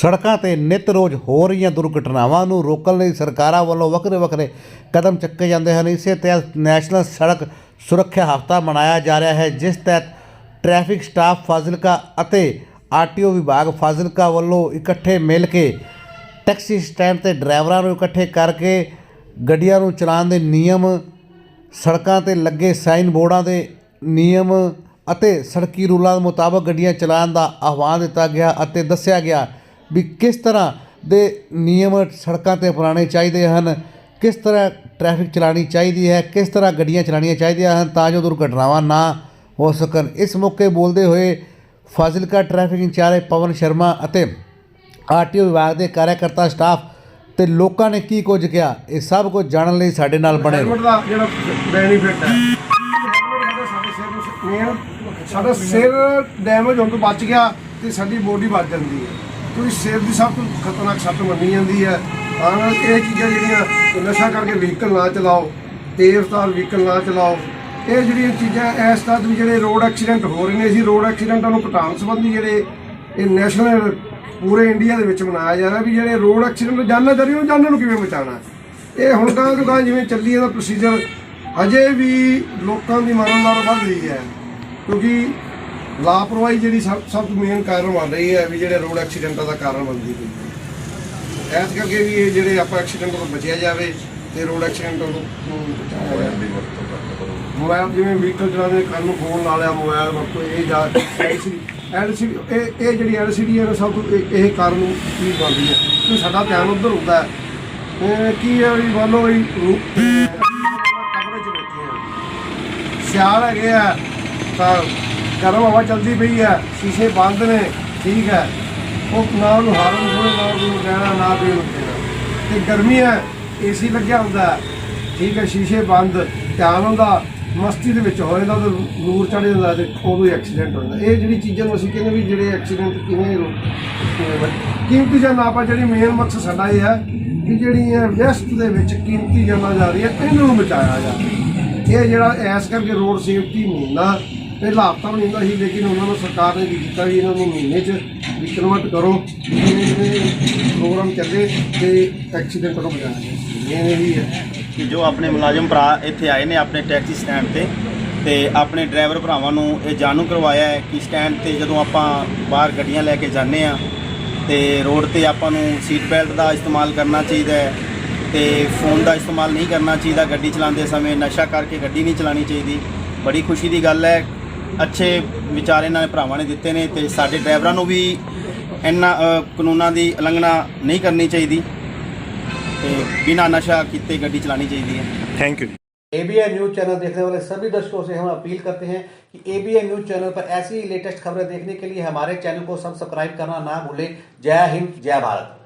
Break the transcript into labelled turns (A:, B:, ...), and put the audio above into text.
A: ਸੜਕਾਂ ਤੇ ਨਿਤ ਰੋਜ਼ ਹੋ ਰਹੀਆਂ ਦੁਰਘਟਨਾਵਾਂ ਨੂੰ ਰੋਕਣ ਲਈ ਸਰਕਾਰਾਂ ਵੱਲੋਂ ਵੱਖਰੇ ਵੱਖਰੇ ਕਦਮ ਚੱਕੇ ਜਾਂਦੇ ਹਨ। ਇਸੇ ਤਹਿਤ ਨੈਸ਼ਨਲ ਸੜਕ ਸੁਰੱਖਿਆ ਹਫ਼ਤਾ ਮਨਾਇਆ ਜਾ ਰਿਹਾ ਹੈ, ਜਿਸ ਤਹਿਤ ਟ੍ਰੈਫਿਕ ਸਟਾਫ ਫਾਜ਼ਿਲਕਾ ਅਤੇ ਆਰਟੀਓ ਵਿਭਾਗ ਫਾਜ਼ਿਲਕਾ ਵੱਲੋਂ ਇਕੱਠੇ ਮਿਲ ਕੇ ਟੈਕਸੀ ਸਟੈਂਡ ਤੇ ਡਰਾਈਵਰਾਂ ਨੂੰ ਇਕੱਠੇ ਕਰਕੇ ਗੱਡੀਆਂ ਨੂੰ ਚਲਾਉਣ ਦੇ ਨਿਯਮ, ਸੜਕਾਂ ਤੇ ਲੱਗੇ ਸਾਈਨ ਬੋਰਡਾਂ ਦੇ ਨਿਯਮ ਅਤੇ ਸੜਕੀ ਰੂਲਾਂ ਮੁਤਾਬਕ ਗੱਡੀਆਂ ਚਲਾਉਣ ਦਾ ਆਹਵਾਨ ਦਿੱਤਾ ਗਿਆ ਅਤੇ ਦੱਸਿਆ ਗਿਆ ਵੀ ਕਿਸ ਤਰ੍ਹਾਂ ਦੇ ਨਿਯਮ ਸੜਕਾਂ ਤੇ ਅਪਣਾਉਣੇ ਚਾਹੀਦੇ ਹਨ, ਕਿਸ ਤਰ੍ਹਾਂ ਟ੍ਰੈਫਿਕ ਚਲਾਉਣੀ ਚਾਹੀਦੀ ਹੈ, ਕਿਸ ਤਰ੍ਹਾਂ ਗੱਡੀਆਂ ਚਲਾਉਣੀਆਂ ਚਾਹੀਦੀਆਂ ਹਨ ਤਾਂ ਜੋ ਦੁਰਘਟਨਾਵਾਂ ਨਾ ਹੋ ਸਕਣ। ਇਸ ਮੌਕੇ ਬੋਲਦੇ ਹੋਏ ਫਾਜ਼ਿਲਕਾ ਟ੍ਰੈਫਿਕ ਇੰਚਾਰਜ ਪਵਨ ਸ਼ਰਮਾ ਅਤੇ ਆਰਟੀਓ ਵਿਭਾਗ ਦੇ ਕਾਰਜਕਰਤਾ ਸਟਾਫ ਤੇ ਲੋਕਾਂ ਨੇ ਕੀ ਕੁਝ ਕਿਹਾ, ਇਹ ਸਭ ਕੁਝ ਜਾਣਨ ਲਈ ਸਾਡੇ ਨਾਲ ਬਣੇ ਰਹੋ।
B: ਹੈਲਮਟ ਦਾ ਜਿਹੜਾ ਬੈਨੀਫਿਟ ਹੈ, ਸਾਡਾ ਸਿਰ ਡੈਮੇਜ ਹੋਣ ਤੋਂ ਬਚ ਗਿਆ ਤੇ ਸਾਡੀ ਬੋਡੀ ਬਚ ਜਾਂਦੀ ਹੈ। ਕਿਉਂਕਿ ਸਿਰ ਦੀ ਸਭ ਤੋਂ ਖਤਰਨਾਕ ਸੱਟ ਮੰਨੀ ਜਾਂਦੀ ਹੈ। ਨਾਲ ਇਹ ਚੀਜ਼ਾਂ ਜਿਹੜੀਆਂ ਨਸ਼ਾ ਕਰਕੇ ਵਹੀਕਲ ਨਾ ਚਲਾਓ ਤੇਜ਼ ਰਫ਼ਤਾਰ ਵਹੀਕਲ ਨਾ ਚਲਾਓ, ਇਹ ਜਿਹੜੀਆਂ ਚੀਜ਼ਾਂ ਇਸ ਤਰ੍ਹਾਂ ਦੇ ਜਿਹੜੇ ਰੋਡ ਐਕਸੀਡੈਂਟ ਹੋ ਰਹੇ ਨੇ, ਅਸੀਂ ਰੋਡ ਐਕਸੀਡੈਂਟਾਂ ਨੂੰ ਘਟਾਉਣ ਸੰਬੰਧੀ ਜਿਹੜੇ ਇਹ ਨੈਸ਼ਨਲ ਪੂਰੇ ਇੰਡੀਆ ਦੇ ਵਿੱਚ ਮਨਾਇਆ ਜਾ ਰਿਹਾ ਵੀ ਜਿਹੜੇ ਰੋਡ ਐਕਸੀਡੈਂਟ ਜਾਨਾਂ ਜਰੀ ਨੂੰ ਜਾਨਾਂ ਨੂੰ ਕਿਵੇਂ ਬਚਾਉਣਾ। ਇਹ ਹੁਣ ਤਾਂ ਦੁਕਾਨ ਜਿਵੇਂ ਚੱਲੀ ਇਹਦਾ ਪ੍ਰੋਸੀਜਰ ਅਜੇ ਵੀ ਲੋਕਾਂ ਦੀ ਮਨੋਦਰ ਵੱਧ ਰਹੀ ਹੈ। ਕਿਉਂਕਿ ਲਾਪਰਵਾਹੀ ਜਿਹੜੀ ਸਭ ਸਭ ਤੋਂ ਮੇਨ ਕਾਰਨ ਬਣ ਰਹੀ ਹੈ ਵੀ ਜਿਹੜੇ ਰੋਡ ਐਕਸੀਡੈਂਟਾਂ ਦਾ ਕਾਰਨ ਬਣਦੀ ਪਈ ਹੈ। ਇਸ ਕਰਕੇ ਵੀ ਇਹ ਜਿਹੜੇ ਆਪਾਂ ਐਕਸੀਡੈਂਟ ਤੋਂ ਬਚਿਆ ਜਾਵੇ ਤੇ ਰੋਡ ਐਕਸੀਡੈਂਟਾਂ ਤੋਂ ਬਚਾਇਆ ਜਾਵੇ ਮੋਬਾਈਲ ਜਿਵੇਂ ਵਹੀਕਲ ਚਲਾਉਂਦੇ ਕੰਨ ਨੂੰ ਫੋਨ ਲਾ ਲਿਆ ਮੋਬਾਈਲ ਵਰਤੋਂ, ਇਹ ਜਾ ਐਲਸੀਡੀ ਐਲਸੀਡੀ ਇਹ ਇਹ ਜਿਹੜੀ ਐਲਸੀਡੀ ਹੈ ਸਭ ਤੋਂ ਇਹ- ਕਾਰਨ ਕੀ ਬਣਦੀ ਹੈ? ਕਿ ਸਾਡਾ ਧਿਆਨ ਉਧਰ ਹੁੰਦਾ ਹੈ। ਕੀ ਹੈ ਵੀ ਮੰਨ ਲਓ ਕਮਰੇ 'ਚ ਬੈਠੇ ਆ ਸਿਆਲ ਹੈਗੇ ਆ, ਤਾਂ ਗਰਮ ਹਵਾ ਚੱਲਦੀ ਪਈ ਹੈ, ਸ਼ੀਸ਼ੇ ਬੰਦ ਨੇ, ਠੀਕ ਹੈ। ਉਹ ਨਾ ਉਹਨੂੰ ਹਾਰਨ ਹੋਵੇ ਨਾ ਉਹਨੂੰ ਕਹਿਣਾ, ਨਾ ਵੀ ਉਹਨੂੰ ਕਹਿਣਾ ਤੇ ਗਰਮੀ ਹੈ ਏਸੀ ਲੱਗਿਆ ਹੁੰਦਾ ਠੀਕ ਹੈ, ਸ਼ੀਸ਼ੇ ਬੰਦ, ਧਿਆਨ ਹੁੰਦਾ, ਮਸਤੀ ਦੇ ਵਿੱਚ ਹੋ ਜਾਂਦਾ ਤੇ ਨੂਰ ਚੜ ਜਾਂਦਾ ਤੇ ਉਦੋਂ ਹੀ ਐਕਸੀਡੈਂਟ ਹੁੰਦਾ ਇਹ ਜਿਹੜੀ ਚੀਜ਼ਾਂ ਨੂੰ ਅਸੀਂ ਕਹਿੰਦੇ ਵੀ ਜਿਹੜੇ ਐਕਸੀਡੈਂਟ ਕਿਵੇਂ ਕੀਮਤੀ ਜਾਨ ਆਪਾਂ ਜਿਹੜੀ ਮੇਨ ਮਕਸਦ ਸਾਡਾ ਇਹ ਹੈ ਕਿ ਜਿਹੜੀਆਂ ਵਿਅਸਤ ਦੇ ਵਿੱਚ ਕੀਮਤੀ ਜਾਨਾਂ ਜਾ ਰਹੀਆਂ ਇਹਨਾਂ ਨੂੰ ਬਚਾਇਆ ਜਾਵੇ। ਇਹ ਜਿਹੜਾ ਐਸ ਕਰਕੇ ਰੋਡ ਸੇਫਟੀ ਮਹੀਨਾ ਪਹਿਲਾ ਹਫਤਾ ਵੀ ਨਹੀਂ ਹੁੰਦਾ ਸੀ, ਲੇਕਿਨ ਉਹਨਾਂ ਨੂੰ ਸਰਕਾਰ ਨੇ ਕੀ ਕੀਤਾ ਵੀ ਇਹਨਾਂ ਨੂੰ ਮਹੀਨੇ 'ਚ ਵੀ ਕਨਵਰਟ ਕਰੋ ਜਿਵੇਂ ਜਿਵੇਂ ਪ੍ਰੋਗਰਾਮ ਚੱਲੇ ਤੇ ਐਕਸੀਡੈਂਟ ਨੂੰ ਬਚਾਇਆ ਜਾਵੇ ਇਹ ਵੀ ਹੈ।
C: ਕਿ ਜੋ ਆਪਣੇ ਮੁਲਾਜ਼ਮ ਭਰਾ ਇੱਥੇ ਆਏ ਨੇ ਆਪਣੇ ਟੈਕਸੀ ਸਟੈਂਡ ਤੇ ਤੇ ਆਪਣੇ ਡਰਾਈਵਰ ਭਰਾਵਾਂ ਨੂੰ ਇਹ ਜਾਣੂ ਕਰਵਾਇਆ ਹੈ ਕਿ ਸਟੈਂਡ ਤੇ ਜਦੋਂ ਆਪਾਂ ਬਾਹਰ ਗੱਡੀਆਂ ਲੈ ਕੇ ਜਾਂਦੇ ਆ ਤੇ ਰੋਡ ਤੇ ਆਪਾਂ ਨੂੰ ਸੀਟ ਬੈਲਟ ਦਾ ਇਸਤੇਮਾਲ ਕਰਨਾ ਚਾਹੀਦਾ ਹੈ, ਤੇ ਫੋਨ ਦਾ ਇਸਤੇਮਾਲ ਨਹੀਂ ਕਰਨਾ ਚਾਹੀਦਾ ਗੱਡੀ ਚਲਾਉਂਦੇ ਸਮੇਂ, ਨਸ਼ਾ ਕਰਕੇ ਗੱਡੀ ਨਹੀਂ ਚਲਾਉਣੀ ਚਾਹੀਦੀ। ਬੜੀ ਖੁਸ਼ੀ ਦੀ ਗੱਲ ਹੈ ਅੱਛੇ ਵਿਚਾਰ ਇਹਨਾਂ ਨੇ ਭਰਾਵਾਂ ਨੇ ਦਿੱਤੇ ਨੇ ਤੇ ਸਾਡੇ ਡਰਾਈਵਰਾਂ ਨੂੰ ਵੀ ਇਹਨਾਂ ਅ, ਕਾਨੂੰਨਾਂ ਦੀ ਉਲੰਘਣਾ ਨਹੀਂ ਕਰਨੀ ਚਾਹੀਦੀ ਤੇ ਬਿਨਾਂ नशा किए गड्डी चलानी चाहिए
D: thank you
A: ABN news channel देखने वाले सभी दर्शकों से हम अपील करते हैं कि एबीएन न्यूज चैनल पर ऐसी ही लेटेस्ट खबरें देखने के लिए हमारे चैनल को सब्सक्राइब करना ना भूलें जय हिंद जय भारत